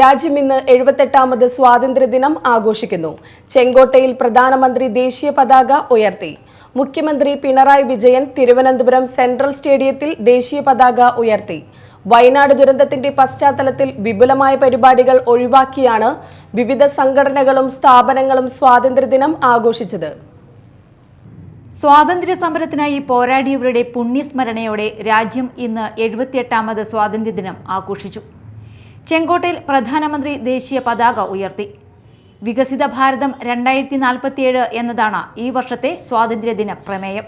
രാജ്യം ഇന്ന് എഴുപത്തെട്ടാമത് സ്വാതന്ത്ര്യദിനം ആഘോഷിക്കുന്നു. ചെങ്കോട്ടയിൽ പ്രധാനമന്ത്രി ദേശീയ പതാക ഉയർത്തി. മുഖ്യമന്ത്രി പിണറായി വിജയൻ തിരുവനന്തപുരം സെൻട്രൽ സ്റ്റേഡിയത്തിൽ ദേശീയ പതാക ഉയർത്തി. വയനാട് ദുരന്തത്തിന്റെ പശ്ചാത്തലത്തിൽ വിപുലമായ പരിപാടികൾ ഒഴിവാക്കിയാണ് വിവിധ സംഘടനകളും സ്ഥാപനങ്ങളും സ്വാതന്ത്ര്യദിനം ആഘോഷിച്ചത്. സ്വാതന്ത്ര്യ സമരത്തിനായി പോരാടിയവരുടെ പുണ്യസ്മരണയോടെ രാജ്യം ഇന്ന് എഴുപത്തിയെട്ടാമത് സ്വാതന്ത്ര്യദിനം ആഘോഷിച്ചു. ചെങ്കോട്ടയിൽ പ്രധാനമന്ത്രി ദേശീയ പതാക ഉയർത്തി. വികസിത ഭാരതം രണ്ടായിരത്തി നാൽപ്പത്തിയേഴ് എന്നതാണ് ഈ വർഷത്തെ സ്വാതന്ത്ര്യദിന പ്രമേയം.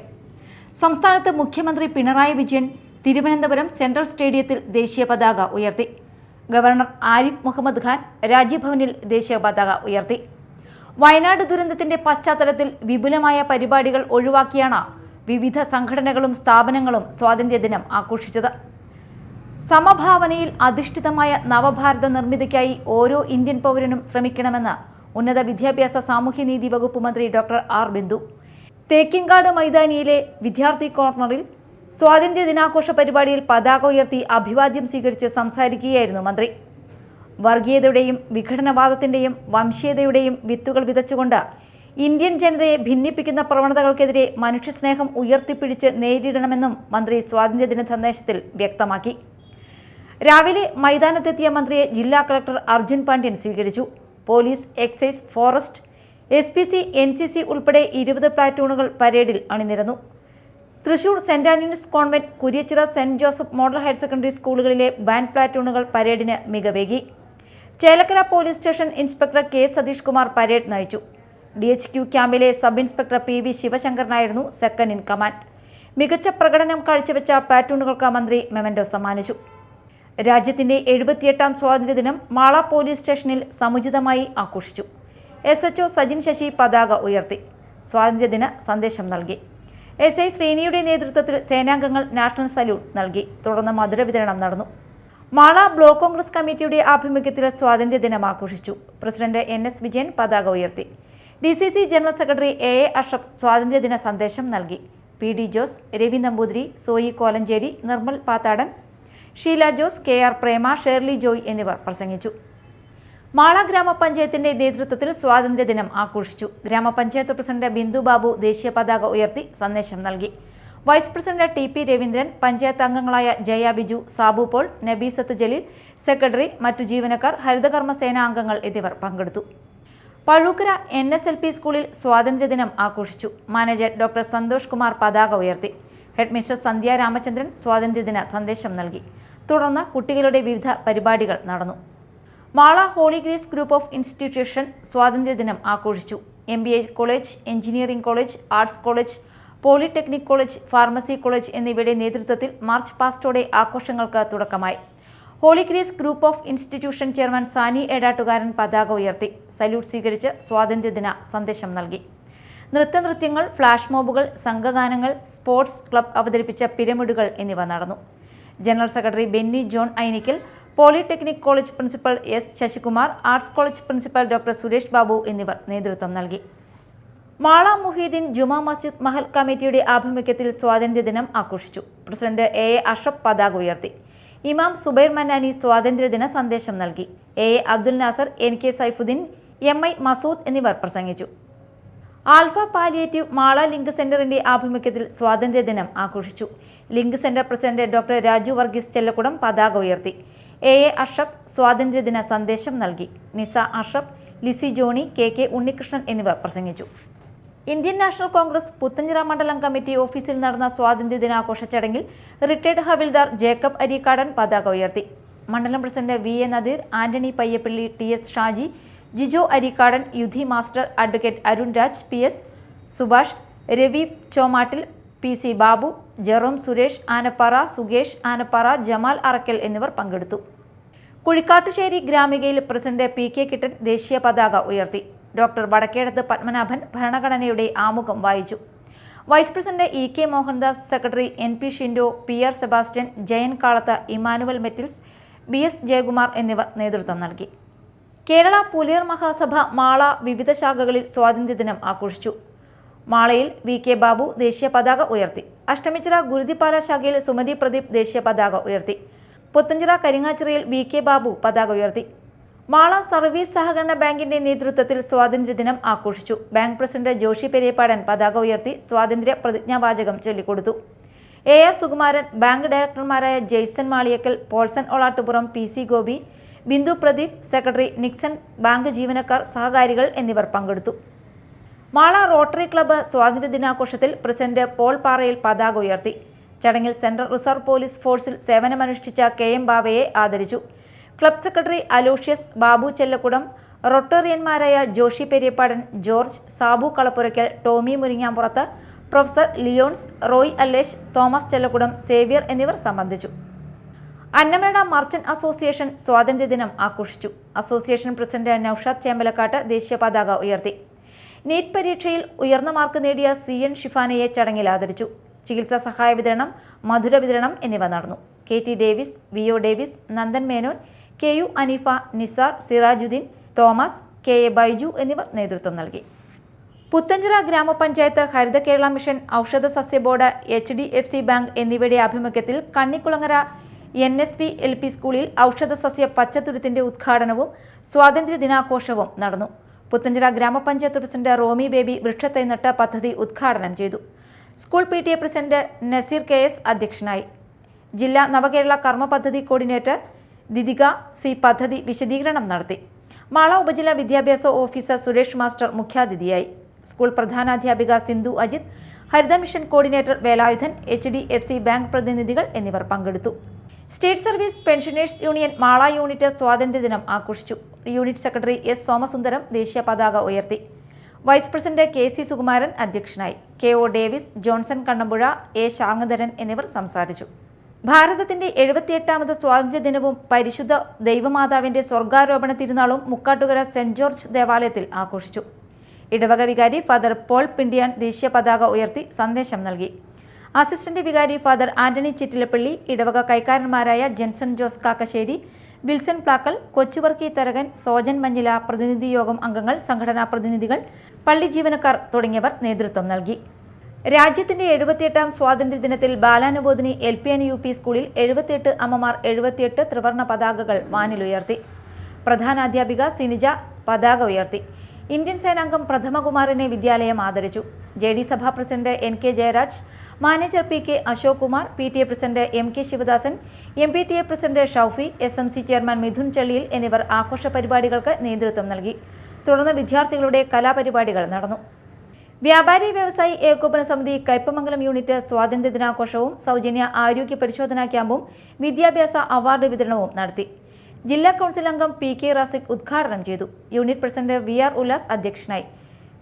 സംസ്ഥാനത്ത് മുഖ്യമന്ത്രി പിണറായി വിജയൻ തിരുവനന്തപുരം സെൻട്രൽ സ്റ്റേഡിയത്തിൽ ദേശീയ പതാക ഉയർത്തി. ഗവർണർ ആരിഫ് മുഹമ്മദ് ഖാൻ രാജ്ഭവനിൽ ദേശീയ പതാക ഉയർത്തി. വയനാട് ദുരന്തത്തിന്റെ പശ്ചാത്തലത്തിൽ വിപുലമായ പരിപാടികൾ ഒഴിവാക്കിയാണ് വിവിധ സംഘടനകളും സ്ഥാപനങ്ങളും സ്വാതന്ത്ര്യദിനം ആഘോഷിച്ചത്. സമഭാവനയിൽ അധിഷ്ഠിതമായ നവഭാരത നിർമ്മിതിക്കായി ഓരോ ഇന്ത്യൻ പൗരനും ശ്രമിക്കണമെന്ന് ഉന്നത വിദ്യാഭ്യാസ സാമൂഹ്യനീതി വകുപ്പ് മന്ത്രി ഡോക്ടർ ആർ ബിന്ദു. തേക്കിങ്കാട് മൈതാനിയിലെ വിദ്യാർത്ഥി കോർണറിൽ സ്വാതന്ത്ര്യ ദിനാഘോഷ പരിപാടിയിൽ പതാക ഉയർത്തി അഭിവാദ്യം സ്വീകരിച്ച് സംസാരിക്കുകയായിരുന്നു മന്ത്രി. വർഗീയതയുടെയും വിഘടനവാദത്തിന്റെയും വംശീയതയുടെയും വിത്തുകൾ വിതച്ചുകൊണ്ട് ഇന്ത്യൻ ജനതയെ ഭിന്നിപ്പിക്കുന്ന പ്രവണതകൾക്കെതിരെ മനുഷ്യസ്നേഹം ഉയർത്തിപ്പിടിച്ച് നേരിടണമെന്നും മന്ത്രി സ്വാതന്ത്ര്യദിന സന്ദേശത്തിൽ വ്യക്തമാക്കി. രാവിലെ മൈതാനത്തെത്തിയ മന്ത്രിയെ ജില്ലാ കളക്ടർ അർജുൻ പാണ്ഡ്യൻ സ്വീകരിച്ചു. Police excise forest S P C N C C ഉൾപ്പെടെ ഇരുപത് പ്ലാറ്റൂണുകൾ പരേഡിൽ അണിനിരന്നു. Thrissur saint Antony's convent Kuriachira saint Joseph model higher secondary സ്കൂളുകളിലെ ബാൻഡ് പ്ലാറ്റൂണുകൾ പരേഡിന് മികവേകി. Chelakkara police station inspector K Satheesh Kumar parade നയിച്ചു. ഡി എച്ച് ക്യു ക്യാമ്പിലെ സബ് ഇൻസ്പെക്ടർ പി വി ശിവശങ്കറിനായിരുന്നു സെക്കൻഡ് ഇൻ കമാൻഡ്. മികച്ച പ്രകടനം കാഴ്ചവെച്ച പ്ലാറ്റൂണുകൾക്ക് മന്ത്രി മെമന്റോ സമ്മാനിച്ചു. രാജ്യത്തിന്റെ എഴുപത്തിയെട്ടാം സ്വാതന്ത്ര്യദിനം മാള പോലീസ് സ്റ്റേഷനിൽ സമുചിതമായി ആഘോഷിച്ചു. എസ് എച്ച് സജിൻ ശശി പതാക ഉയർത്തി. സ്വാതന്ത്ര്യദിന സന്ദേശം നൽകി. എസ് ഐ ശ്രീനിയുടെ നേതൃത്വത്തിൽ സേനാംഗങ്ങൾ നാഷണൽ സല്യൂട്ട് നൽകി. തുടർന്ന് മധുര വിതരണം നടന്നു. മാള ബ്ലോക്ക് കോൺഗ്രസ് കമ്മിറ്റിയുടെ ആഭിമുഖ്യത്തിൽ സ്വാതന്ത്ര്യദിനം ആഘോഷിച്ചു. പ്രസിഡന്റ് എൻ എസ് വിജയൻ പതാക ഉയർത്തി. D C C general secretary A A Ashaf സ്വാതന്ത്ര്യദിന സന്ദേശം നൽകി. P D Jose Ravi Namboothiri Soyi Kolenchery Nirmal Pathadan Sheela Jose K R Prema Shirley Joy എന്നിവർ പ്രസംഗിച്ചു. മാള ഗ്രാമപഞ്ചായത്തിന്റെ നേതൃത്വത്തിൽ സ്വാതന്ത്ര്യദിനം ആഘോഷിച്ചു. ഗ്രാമപഞ്ചായത്ത് പ്രസിഡന്റ് ബിന്ദു ബാബു ദേശീയ പതാക ഉയർത്തി സന്ദേശം നൽകി. Vice president T P Raveendran panchayat അംഗങ്ങളായ ജയ ബിജു സാബു പോൾ നബീസത്ത് ജലീൽ സെക്രട്ടറി മറ്റു ജീവനക്കാർ ഹരിതകർമ്മ സേനാ അംഗങ്ങൾ എന്നിവർ പങ്കെടുത്തു. Pazhookkara N S L P സ്കൂളിൽ സ്വാതന്ത്ര്യദിനം ആഘോഷിച്ചു. മാനേജർ ഡോക്ടർ സന്തോഷ് കുമാർ പതാക ഉയർത്തി. ഹെഡ്മിസ്റ്റർ സന്ധ്യ രാമചന്ദ്രൻ സ്വാതന്ത്ര്യദിന സന്ദേശം നൽകി. തുടർന്ന് കുട്ടികളുടെ വിവിധ പരിപാടികൾ നടന്നു. Mala Holy Grace group of institution സ്വാതന്ത്ര്യദിനം ആഘോഷിച്ചു. M B A college engineering college arts college polytechnic college pharmacy college എന്നിവയുടെ നേതൃത്വത്തിൽ മാർച്ച് പാസ്റ്റോടെ ആഘോഷങ്ങൾക്ക് തുടക്കമായി. Holy Grace group of institution chairman Sani Edattukaran പതാക ഉയർത്തി. സല്യൂട്ട് സ്വീകരിച്ച് സ്വാതന്ത്ര്യദിന സന്ദേശം നൽകി. നൃത്തനൃത്യങ്ങൾ ഫ്ലാഷ് മോബുകൾ സംഘഗാനങ്ങൾ സ്പോർട്സ് ക്ലബ് അവതരിപ്പിച്ച പിരമിഡുകൾ എന്നിവ നടന്നു. General secretary Benny John Ainikkal polytechnic college principal S Sasikumar arts college principal doctor Suresh Babu എന്നിവർ നേതൃത്വം നൽകി. മാള മുഹീദ്ദീൻ ജുമാ മസ്ജിദ് മഹൽ കമ്മിറ്റിയുടെ ആഭിമുഖ്യത്തിൽ സ്വാതന്ത്ര്യദിനം ആഘോഷിച്ചു. പ്രസിഡന്റ് എ എ അഷഫ് പതാക ഉയർത്തി. ഇമാം സുബൈർ മന്നാനി സ്വാതന്ത്ര്യദിന സന്ദേശം നൽകി. A A Abdul Nasar N K Saifudheen M I Masood എന്നിവർ പ്രസംഗിച്ചു. ആൽഫ പാലിയേറ്റീവ് മാള ലിങ്ക് സെന്ററിന്റെ ആഭിമുഖ്യത്തിൽ സ്വാതന്ത്ര്യദിനം ആഘോഷിച്ചു. Link centre president doctor Raju Varghese Chellakkudam പതാക ഉയർത്തി. എ എ അഷഫ് സ്വാതന്ത്ര്യദിന സന്ദേശം നൽകി. Nisa Ashaf Lissy Johnny K K Unnikrishnan എന്നിവർ പ്രസംഗിച്ചു. ഇന്ത്യൻ നാഷണൽ കോൺഗ്രസ് പുത്തഞ്ചിറ മണ്ഡലം കമ്മിറ്റി ഓഫീസിൽ നടന്ന സ്വാതന്ത്ര്യ ദിനാഘോഷ ചടങ്ങിൽ റിട്ടയർഡ് ഹവിൽദാർ ജേക്കബ് അരീക്കാടൻ പതാക ഉയർത്തി. മണ്ഡലം president V A Nadeer Antony Payyappilly T S Shaji Jijo Arikkadan Yudhi master advocate Arun Raj P S Subhash Ravi Chomattil P C Babu Jerome Suresh Anappara Sukesh Anappara Jamal Arakkal എന്നിവർ പങ്കെടുത്തു. കുഴിക്കാട്ടുശ്ശേരി ഗ്രാമികയിൽ president P K Kittan ദേശീയ പതാക ഉയർത്തി. Doctor Vadakkedath Padmanabhan ഭരണഘടനയുടെ ആമുഖം വായിച്ചു. Vice president E K Mohandas secretary N P Shindo P R Sebastian Jayan Kalathu Emmanuel Mettils B S Jayakumar എന്നിവർ നേതൃത്വം നൽകി. കേരള പുലിയർ മഹാസഭ മാള വിവിധ ശാഖകളിൽ സ്വാതന്ത്ര്യദിനം ആഘോഷിച്ചു. മാളയിൽ വി കെ ബാബു ദേശീയ പതാക ഉയർത്തി. അഷ്ടമിച്ചിറ ഗുരുതിപ്പാല ശാഖയിൽ സുമതി പ്രദീപ് ദേശീയ പതാക ഉയർത്തി. പുത്തഞ്ചിറ കരിങ്ങാച്ചിറയിൽ വി കെ ബാബു പതാക ഉയർത്തി. മാള സർവീസ് സഹകരണ ബാങ്കിന്റെ നേതൃത്വത്തിൽ സ്വാതന്ത്ര്യദിനം ആഘോഷിച്ചു. ബാങ്ക് പ്രസിഡന്റ് ജോഷി പെരിയപ്പാടൻ പതാക ഉയർത്തി സ്വാതന്ത്ര്യ പ്രതിജ്ഞാവാചകം ചൊല്ലിക്കൊടുത്തു. A R Sukumaran bank ഡയറക്ടർമാരായ Jaison Maliyakkal Polson Olattupuram P C Gopi Bindu Pradeep secretary Nixon bank ജീവനക്കാർ സഹകാരികൾ എന്നിവർ പങ്കെടുത്തു. മാള റോട്ടറി ക്ലബ്ബ് സ്വാതന്ത്ര്യദിനാഘോഷത്തിൽ പ്രസിഡന്റ് പോൾ പാറയിൽ പതാക ഉയർത്തി. ചടങ്ങിൽ സെൻട്രൽ റിസർവ് പോലീസ് ഫോഴ്സിൽ സേവനമനുഷ്ഠിച്ച കെ എം ബാബയെ ആദരിച്ചു. Club secretary Aloysius Babu Chellakkudam റൊട്ടേറിയന്മാരായ Joshi Periyappadan George Sabu Kalappurakkal Tomy മുരിങ്ങാമ്പുറത്ത് professor Lyons Roy Allesh Thomas Chellakkudam Xavier എന്നിവർ സംബന്ധിച്ചു. അന്നമനട മർച്ചന്റ് അസോസിയേഷൻ സ്വാതന്ത്ര്യദിനം ആഘോഷിച്ചു. അസോസിയേഷൻ പ്രസിഡന്റ് നൌഷാദ് ചേമ്പലക്കാട്ട് ദേശീയ പതാക ഉയർത്തി. നീറ്റ് പരീക്ഷയിൽ ഉയർന്ന മാർക്ക് നേടിയ സി എൻ ഷിഫാനയെ ചടങ്ങിൽ ആദരിച്ചു. ചികിത്സാ സഹായ വിതരണം മധുര വിതരണം എന്നിവ നടന്നു. K T Davis V O Davis Nandan Menon K U Aneefa Nisar Sirajudheen Thomas K A Baiju എന്നിവർ നേതൃത്വം നൽകി. പുത്തഞ്ചിറ ഗ്രാമപഞ്ചായത്ത് ഹരിത കേരള മിഷൻ ഔഷധ സസ്യ board H D F C bank എന്നിവയുടെ ആഭിമുഖ്യത്തിൽ Kannikulangara N S V L P സ്കൂളിൽ ഔഷധസസ്യ പച്ചത്തുരുത്തിന്റെ ഉദ്ഘാടനവും സ്വാതന്ത്ര്യ ദിനാഘോഷവും നടന്നു. പുത്തഞ്ചിറ ഗ്രാമപഞ്ചായത്ത് പ്രസിഡന്റ് റോമി ബേബി വൃക്ഷത്തൈ നട്ട് പദ്ധതി ഉദ്ഘാടനം ചെയ്തു. School P T A president Nazeer K S അധ്യക്ഷനായി. ജില്ലാ നവകേരള കർമ്മ പദ്ധതി കോർഡിനേറ്റർ ദിദിക സി പദ്ധതി വിശദീകരണം നടത്തി. മാള ഉപജില്ലാ വിദ്യാഭ്യാസ ഓഫീസർ സുരേഷ് മാസ്റ്റർ മുഖ്യാതിഥിയായി. സ്കൂൾ പ്രധാനാധ്യാപിക Sindhu Ajith ഹരിതമിഷൻ coordinator Velayudhan H D F C bank പ്രതിനിധികൾ എന്നിവർ പങ്കെടുത്തു. State service pensioners union Mala unit സ്വാതന്ത്ര്യദിനം ആഘോഷിച്ചു. യൂണിറ്റ് സെക്രട്ടറി എസ് സോമസുന്ദരം ദേശീയ പതാക ഉയർത്തി. Vice president K C Sukumaran അധ്യക്ഷനായി. K O Davis Johnson Kannampuzha A Sarngadharan എന്നിവർ സംസാരിച്ചു. ഭാരതത്തിന്റെ എഴുപത്തിയെട്ടാമത് സ്വാതന്ത്ര്യദിനവും പരിശുദ്ധ ദൈവമാതാവിന്റെ സ്വർഗാരോപണ തിരുനാളും മുക്കാട്ടുകര സെന്റ് ജോർജ് ദേവാലയത്തിൽ ആഘോഷിച്ചു. ഇടവക വികാരി ഫാദർ പോൾ പിണ്ടിയാൻ ദേശീയ പതാക ഉയർത്തി സന്ദേശം നൽകി. അസിസ്റ്റന്റ് വികാരി ഫാദർ ആന്റണി ചിറ്റിലപ്പള്ളി ഇടവക കൈക്കാരന്മാരായ Jenson Jose Kakkassery Wilson Plackal Kochuvarkey Tharakan Sojan Manjila പ്രതിനിധി യോഗം അംഗങ്ങൾ സംഘടനാ പ്രതിനിധികൾ പള്ളി ജീവനക്കാർ തുടങ്ങിയവർ നേതൃത്വം നൽകി. രാജ്യത്തിന്റെ എഴുപത്തിയെട്ടാം സ്വാതന്ത്ര്യദിനത്തിൽ Balanubodhini L P N U P സ്കൂളിൽ എഴുപത്തിയെട്ട് അമ്മമാർ എഴുപത്തിയെട്ട് ത്രിവർണ പതാകകൾ വാനിലുയർത്തി പ്രധാനാധ്യാപിക സിനിജ പതാക ഉയർത്തി. ഇന്ത്യൻ സേനാംഗം പ്രഥമകുമാറിനെ വിദ്യാലയം ആദരിച്ചു. ജെ ഡി സഭാ president N K Jayaraj manager P K Ashok Kumar P T A president M K Sivadasan M P T A president Shoufi S M C chairman Midhun Challiyil എന്നിവർ ആഘോഷ പരിപാടികൾക്ക് നേതൃത്വം നൽകി. തുടർന്ന് വിദ്യാർത്ഥികളുടെ കലാപരിപാടികൾ നടന്നു. വ്യാപാരി വ്യവസായി ഏകോപന സമിതി കയ്പമംഗലം യൂണിറ്റ് സ്വാതന്ത്ര്യ ദിനാഘോഷവും സൗജന്യ ആരോഗ്യ പരിശോധനാ ക്യാമ്പും വിദ്യാഭ്യാസ അവാർഡ് വിതരണവും നടത്തി. ജില്ലാ കൗൺസിൽ അംഗം പി കെ റാസിഖ് ഉദ്ഘാടനം ചെയ്തു. Unit president V R Ullas അധ്യക്ഷനായി.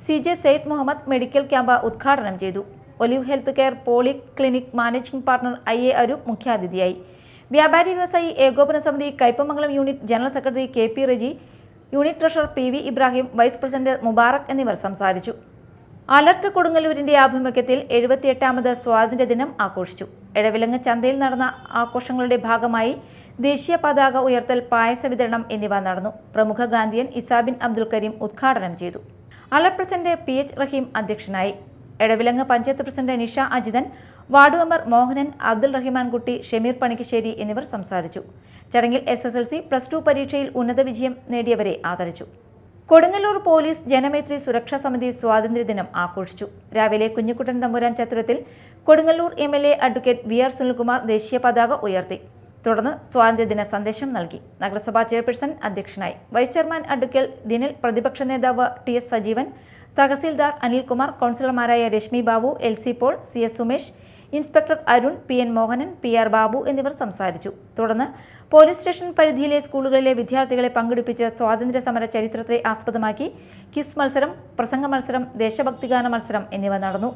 C J Sayed Muhammad medical camp ഉദ്ഘാടനം ചെയ്തു. Olive health care polyclinic managing partner I A Aroop മുഖ്യാതിഥിയായി. വ്യാപാരി വ്യവസായി ഏകോപന സമിതി Kaipamangalam unit general secretary K P Reji unit treasurer P V Ibrahim vice president Mubarak എന്നിവർ സംസാരിച്ചു. അലർട്ട് കൊടുങ്ങല്ലൂരിന്റെ ആഭിമുഖ്യത്തിൽ എഴുപത്തിയെട്ടാമത് സ്വാതന്ത്ര്യദിനം ആഘോഷിച്ചു. എടവിലങ്ങ് ചന്തയിൽ നടന്ന ആഘോഷങ്ങളുടെ ഭാഗമായി ദേശീയ പതാക ഉയർത്തൽ പായസ വിതരണം എന്നിവ നടന്നു. പ്രമുഖ ഗാന്ധിയൻ ഇസാബിൻ അബ്ദുൽ കരീം ഉദ്ഘാടനം ചെയ്തു. അലർ പ്രസിഡന്റ് പി എച്ച് റഹീം അധ്യക്ഷനായി. Edavilangu panchayat president Nisha Ajithan ward member Mohanan Abdul Rahimankutty Shameer Panikkassery എന്നിവർ സംസാരിച്ചു. ചടങ്ങിൽ S S L C plus two പരീക്ഷയിൽ ഉന്നത വിജയം നേടിയവരെ ആദരിച്ചു. കൊടുങ്ങല്ലൂർ പോലീസ് ജനമൈത്രി സുരക്ഷാ സമിതി സ്വാതന്ത്ര്യദിനം ആഘോഷിച്ചു. രാവിലെ Kunhikuttan Thampuran ചത്രത്തിൽ Kodungallur M L A advocate V R Sunilkumar ദേശീയ പതാക ഉയർത്തി. തുടർന്ന് സ്വാതന്ത്ര്യദിന സന്ദേശം നൽകി. നഗരസഭാ ചെയർപേഴ്സൺ അധ്യക്ഷനായി. വൈസ് ചെയർമാൻ അഡ്വക്കേറ്റ് ദിനിൽ പ്രതിപക്ഷ നേതാവ് ടി എസ് സജീവൻ തഹസീൽദാർ അനിൽകുമാർ കൗൺസിലർമാരായ Reshmi Babu L C Paul C S Sumesh inspector Arun P N Mohanan P R Babu എന്നിവർ സംസാരിച്ചു. തുടർന്ന് പോലീസ് സ്റ്റേഷൻ പരിധിയിലെ സ്കൂളുകളിലെ വിദ്യാർത്ഥികളെ പങ്കെടുപ്പിച്ച് സ്വാതന്ത്ര്യ സമര ചരിത്രത്തെ ആസ്പദമാക്കി കിസ് മത്സരം പ്രസംഗ മത്സരം ദേശഭക്തിഗാന മത്സരം എന്നിവ നടന്നു.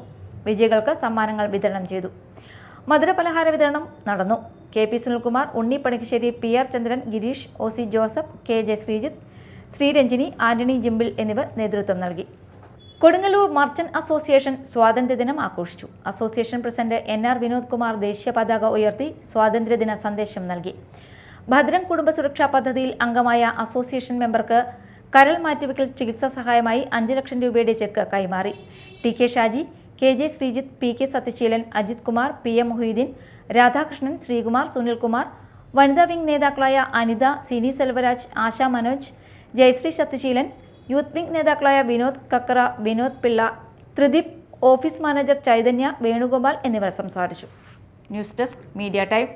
വിജയികൾക്ക് സമ്മാനങ്ങൾ വിതരണം ചെയ്തു. മധുരപലഹാര വിതരണം നടന്നു. K P Sunilkumar Unni Panikkassery P R Chandran Gireesh O C Joseph K J Sreejith Sreeranjini Antony Jimpil എന്നിവർ നേതൃത്വം നൽകി. കൊടുങ്ങല്ലൂർ മർച്ചന്റ് അസോസിയേഷൻ സ്വാതന്ത്ര്യദിനം ആഘോഷിച്ചു. Association president N R Vinod Kumar ദേശീയ പതാക ഉയർത്തി സ്വാതന്ത്ര്യദിന സന്ദേശം നൽകി. ഭദ്രം കുടുംബ സുരക്ഷാ പദ്ധതിയിൽ അംഗമായ അസോസിയേഷൻ മെമ്പർക്ക് കരൾ മാറ്റിവെക്കൽ ചികിത്സാ സഹായമായി അഞ്ച് ലക്ഷം രൂപയുടെ ചെക്ക് കൈമാറി. T K Shaji K J Sreejith P K Sathyaseelan Ajith Kumar P M Mohideen Radhakrishnan Sreekumar Sunilkumar വനിതാ വിംഗ് നേതാക്കളായ അനിത സിനി സെൽവരാജ് ആശ മനോജ് ജയശ്രീ ശക്തിശീലൻ യൂത്ത് വിംഗ് നേതാക്കളായ വിനോദ് കക്കറ വിനോദ് പിള്ള ത്രിദീപ് ഓഫീസ് മാനേജർ ചൈതന്യ വേണുഗോപാൽ എന്നിവർ സംസാരിച്ചു. News desk media time.